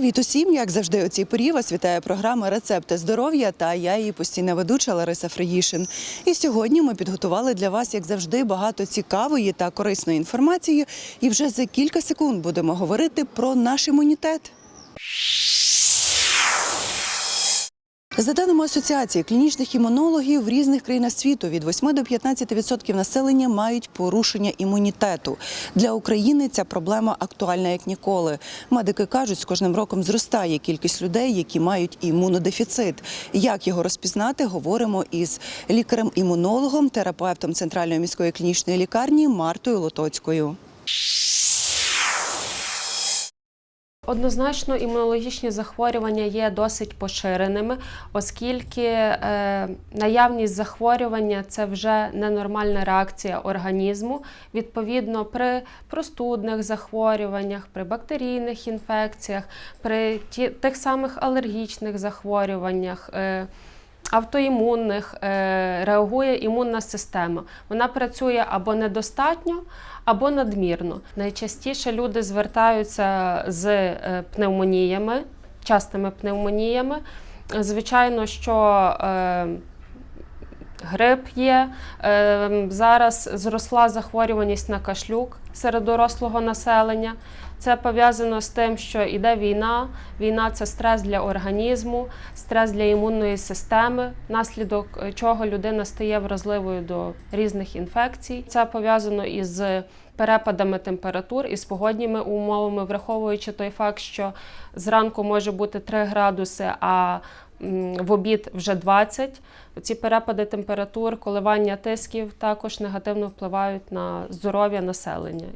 Привіт усім! Як завжди, у цій порі вас вітає програма Рецепти здоров'я та я її постійна ведуча Лариса Фриїшин. І сьогодні ми підготували для вас, як завжди, багато цікавої та корисної інформації. І вже за кілька секунд будемо говорити про наш імунітет. За даними Асоціації клінічних імунологів в різних країнах світу від 8 до 15% населення мають порушення імунітету. Для України ця проблема актуальна як ніколи. Медики кажуть, з кожним роком зростає кількість людей, які мають імунодефіцит. Як його розпізнати, говоримо із лікарем-імунологом, терапевтом Центральної міської клінічної лікарні Мартою Лотоцькою. Однозначно, імунологічні захворювання є досить поширеними, оскільки е, наявність захворювання це вже ненормальна реакція організму. Відповідно, при простудних захворюваннях, при бактерійних інфекціях, при ті, тих самих алергічних захворюваннях. Е, Автоімунних е, реагує імунна система. Вона працює або недостатньо, або надмірно. Найчастіше люди звертаються з е, пневмоніями, частими пневмоніями. Звичайно, що е, грип є. Зараз зросла захворюваність на кашлюк серед дорослого населення. Це пов'язано з тим, що йде війна. Війна це стрес для організму, стрес для імунної системи, внаслідок чого людина стає вразливою до різних інфекцій. Це пов'язано із перепадами температур і з погодніми умовами, враховуючи той факт, що зранку може бути 3 градуси, а в обід вже 20. Ці перепади температур, коливання тисків також негативно впливають на здоров'я населення.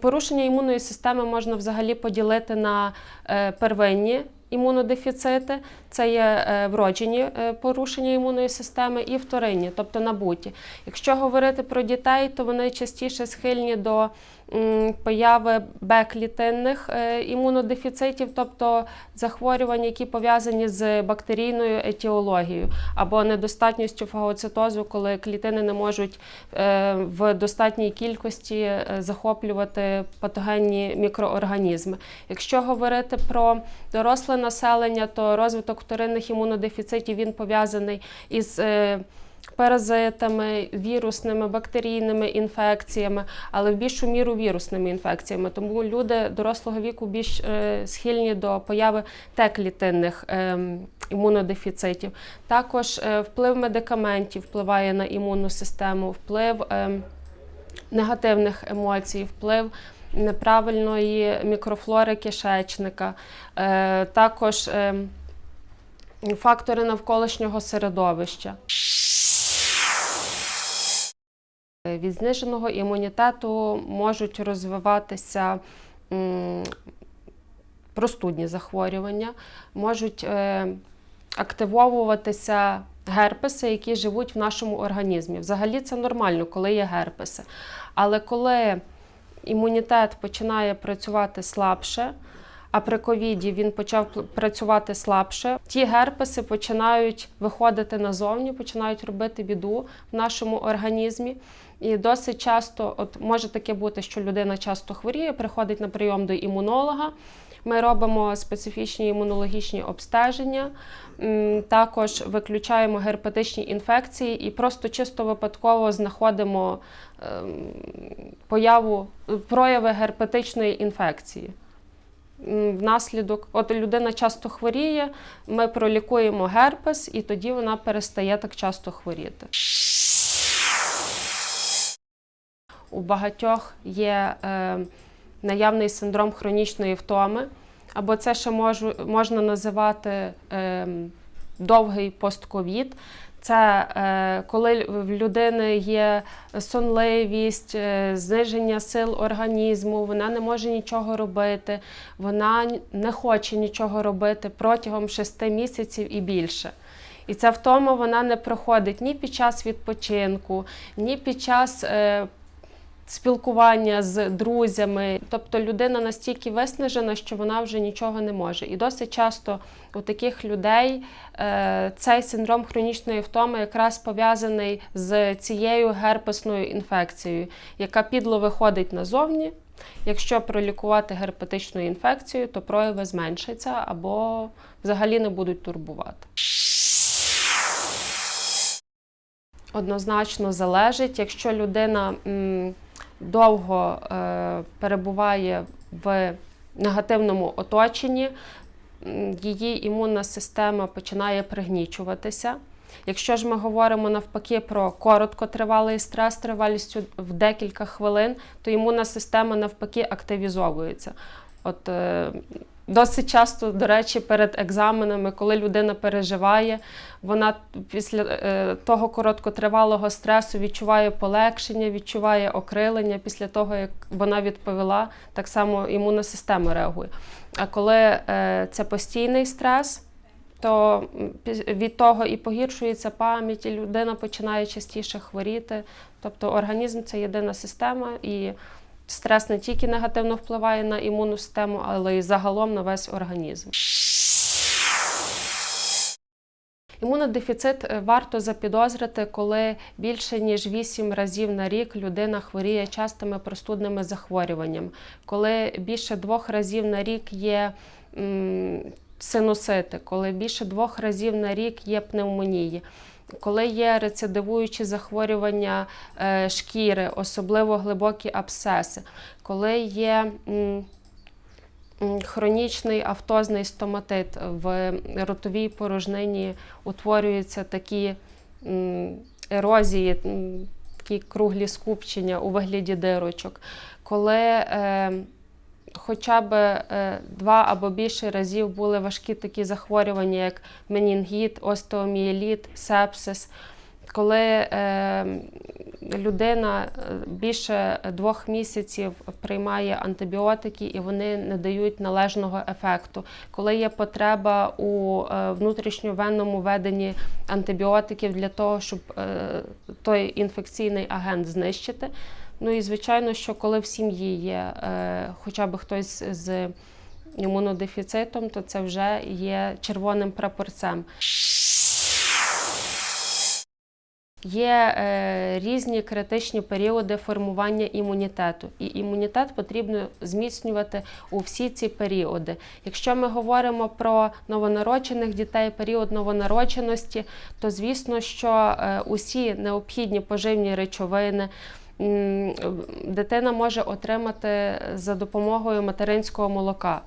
Порушення імунної системи можна взагалі поділити на е, первинні імунодефіцити, це є е, вроджені е, порушення імунної системи, і вторинні, тобто набуті. Якщо говорити про дітей, то вони частіше схильні до появи Б-клітинних е, імунодефіцитів, тобто захворювань, які пов'язані з бактерійною етіологією або недостатністю фагоцитозу, коли клітини не можуть е, в достатній кількості е, захоплювати патогенні мікроорганізми. Якщо говорити про доросле населення, то розвиток вторинних імунодефіцитів він пов'язаний із паразитами, вірусними, бактерійними інфекціями, але в більшу міру вірусними інфекціями. Тому люди дорослого віку більш е, схильні до появи Т-клітинних е, імунодефіцитів. Також е, вплив медикаментів впливає на імунну систему, вплив е, негативних емоцій, вплив неправильної мікрофлори кишечника, е, також е, фактори навколишнього середовища. Від зниженого імунітету можуть розвиватися простудні захворювання, можуть е, активовуватися герпеси, які живуть в нашому організмі. Взагалі це нормально, коли є герпеси. Але коли імунітет починає працювати слабше, а при ковіді він почав працювати слабше, ті герпеси починають виходити назовні, починають робити біду в нашому організмі. І досить часто, от може таке бути, що людина часто хворіє, приходить на прийом до імунолога. Ми робимо специфічні імунологічні обстеження, також виключаємо герпетичні інфекції і просто чисто випадково знаходимо ем, появу прояви герпетичної інфекції. Внаслідок, от людина часто хворіє, ми пролікуємо герпес, і тоді вона перестає так часто хворіти. У багатьох є е, наявний синдром хронічної втоми, або це ще можу, можна називати е, довгий постковід. Це е, коли в людини є сонливість, е, зниження сил організму, вона не може нічого робити, вона не хоче нічого робити протягом 6 місяців і більше. І ця втома вона не проходить ні під час відпочинку, ні під час е, спілкування з друзями. Тобто людина настільки виснажена, що вона вже нічого не може. І досить часто у таких людей е, цей синдром хронічної втоми якраз пов'язаний з цією герпесною інфекцією, яка підло виходить назовні. Якщо пролікувати герпетичну інфекцію, то прояви зменшаться або взагалі не будуть турбувати. Однозначно залежить, якщо людина м, довго е, перебуває в негативному оточенні, її імунна система починає пригнічуватися. Якщо ж ми говоримо навпаки про короткотривалий стрес тривалістю в декілька хвилин, то імунна система навпаки активізовується. От е, досить часто, до речі, перед екзаменами, коли людина переживає, вона після е, того короткотривалого стресу відчуває полегшення, відчуває окрилення після того, як вона відповіла, так само імунна система реагує. А коли е, це постійний стрес, то від того і погіршується пам'ять, і людина починає частіше хворіти. Тобто організм це єдина система, і стрес не тільки негативно впливає на імунну систему, але й загалом на весь організм. Імунодефіцит е, варто запідозрити, коли більше ніж 8 разів на рік людина хворіє частими простудними захворюваннями, коли більше двох разів на рік є синусити, коли більше двох разів на рік є пневмонії. Коли є рецидивуючі захворювання е, шкіри, особливо глибокі абсцеси, коли є хронічний автозний стоматит в ротовій порожнині утворюються такі ерозії, такі круглі скупчення у вигляді дирочок, коли е, хоча б е, два або більше разів були важкі такі захворювання, як менінгіт, остеомієліт, сепсис. Коли е, людина е, більше двох місяців приймає антибіотики і вони не дають належного ефекту, коли є потреба у е, внутрішньовенному веденні антибіотиків для того, щоб е, той інфекційний агент знищити. Ну і звичайно, що коли в сім'ї є е, хоча б хтось з імунодефіцитом, то це вже є червоним прапорцем. Є е, різні критичні періоди формування імунітету, і імунітет потрібно зміцнювати у всі ці періоди. Якщо ми говоримо про новонароджених дітей, період новонародженості, то звісно, що е, усі необхідні поживні речовини. Дитина може отримати за допомогою материнського молока.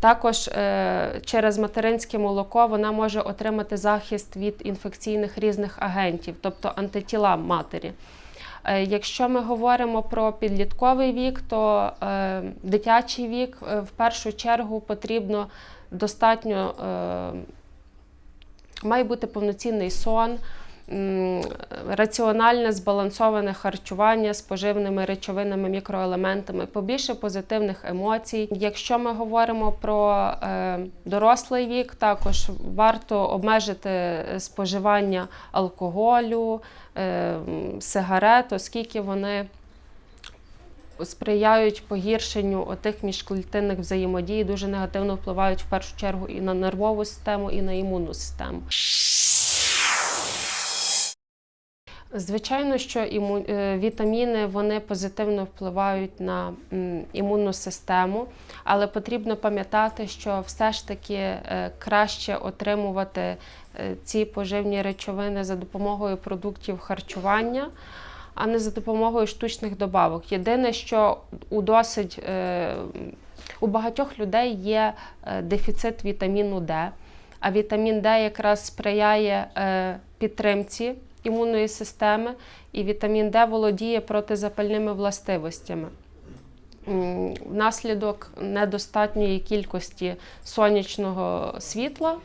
Також е, через материнське молоко вона може отримати захист від інфекційних різних агентів, тобто антитіла матері. Е, Якщо ми говоримо про підлітковий вік, то е, дитячий вік в першу чергу потрібно достатньо має бути повноцінний сон, раціональне збалансоване харчування з поживними речовинами, мікроелементами, побільше позитивних емоцій. Якщо ми говоримо про е, дорослий вік, також варто обмежити споживання алкоголю, е, сигарет, оскільки вони сприяють погіршенню отих міжклітинних взаємодій, дуже негативно впливають в першу чергу і на нервову систему, і на імунну систему. Звичайно, що іму... е, вітаміни вони позитивно впливають на імунну систему, але потрібно пам'ятати, що все ж таки е, краще отримувати е, ці поживні речовини за допомогою продуктів харчування, а не за допомогою штучних добавок. Єдине, що у досить у багатьох людей є дефіцит вітаміну Д, а вітамін Д якраз сприяє підтримці імунної системи, і вітамін Д володіє протизапальними властивостями. Внаслідок недостатньої кількості сонячного світла,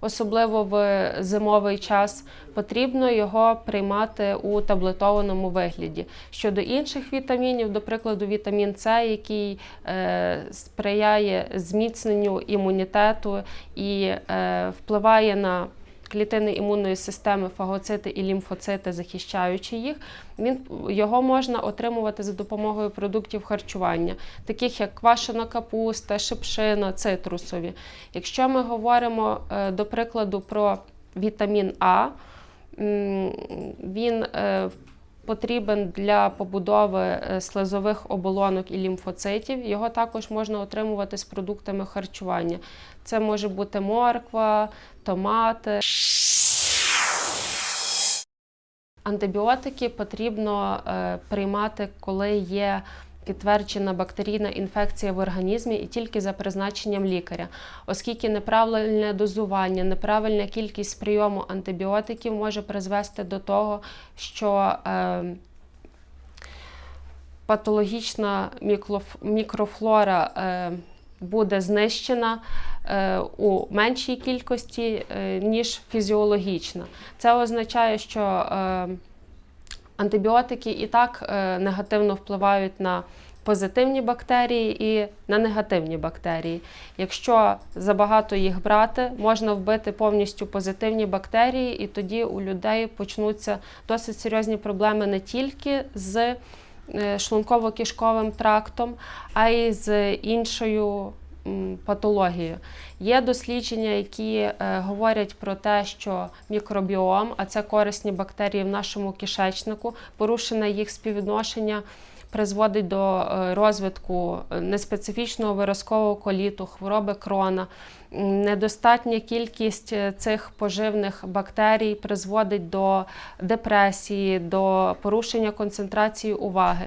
особливо в зимовий час, потрібно його приймати у таблетованому вигляді. Щодо інших вітамінів, до прикладу, вітамін С, який е, сприяє зміцненню імунітету і е, впливає на клітини імунної системи, фагоцити і лімфоцити, захищаючи їх, він, його можна отримувати за допомогою продуктів харчування, таких як квашена капуста, шипшина, цитрусові. Якщо ми говоримо, е, до прикладу, про вітамін А, він е, потрібен для побудови слезових слизових оболонок і лімфоцитів. Його також можна отримувати з продуктами харчування. Це може бути морква, томати. Антибіотики потрібно е, приймати, коли є підтверджена бактерійна інфекція в організмі і тільки за призначенням лікаря, оскільки неправильне дозування, неправильна кількість прийому антибіотиків може призвести до того, що е, патологічна мікрофлора е, буде знищена е, у меншій кількості, е, ніж фізіологічна. Це означає, що е, антибіотики і так е, негативно впливають на позитивні бактерії і на негативні бактерії. Якщо забагато їх брати, можна вбити повністю позитивні бактерії, і тоді у людей почнуться досить серйозні проблеми не тільки з е, шлунково-кишковим трактом, а й з іншою м, патологією. Є дослідження, які е, говорять про те, що мікробіом, а це корисні бактерії в нашому кишечнику, порушене їх співвідношення. Призводить до е, розвитку е, неспецифічного виразкового коліту, хвороби крона. Недостатня кількість цих поживних бактерій призводить до депресії, до порушення концентрації уваги.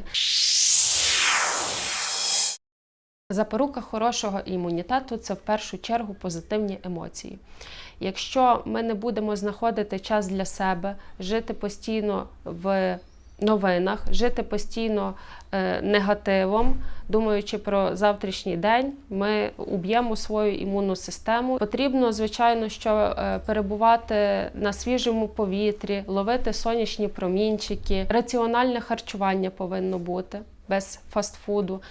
Запорука хорошого імунітету це в першу чергу позитивні емоції. Якщо ми не будемо знаходити час для себе, жити постійно в новинах, жити постійно е, негативом, думаючи про завтрашній день, ми уб'ємо свою імунну систему. Потрібно, звичайно, що е, перебувати на свіжому повітрі, ловити сонячні промінчики, раціональне харчування повинно бути без фастфуду.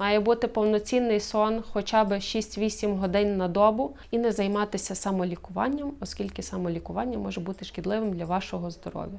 Має бути повноцінний сон хоча б 6-8 годин на добу і не займатися самолікуванням, оскільки самолікування може бути шкідливим для вашого здоров'я.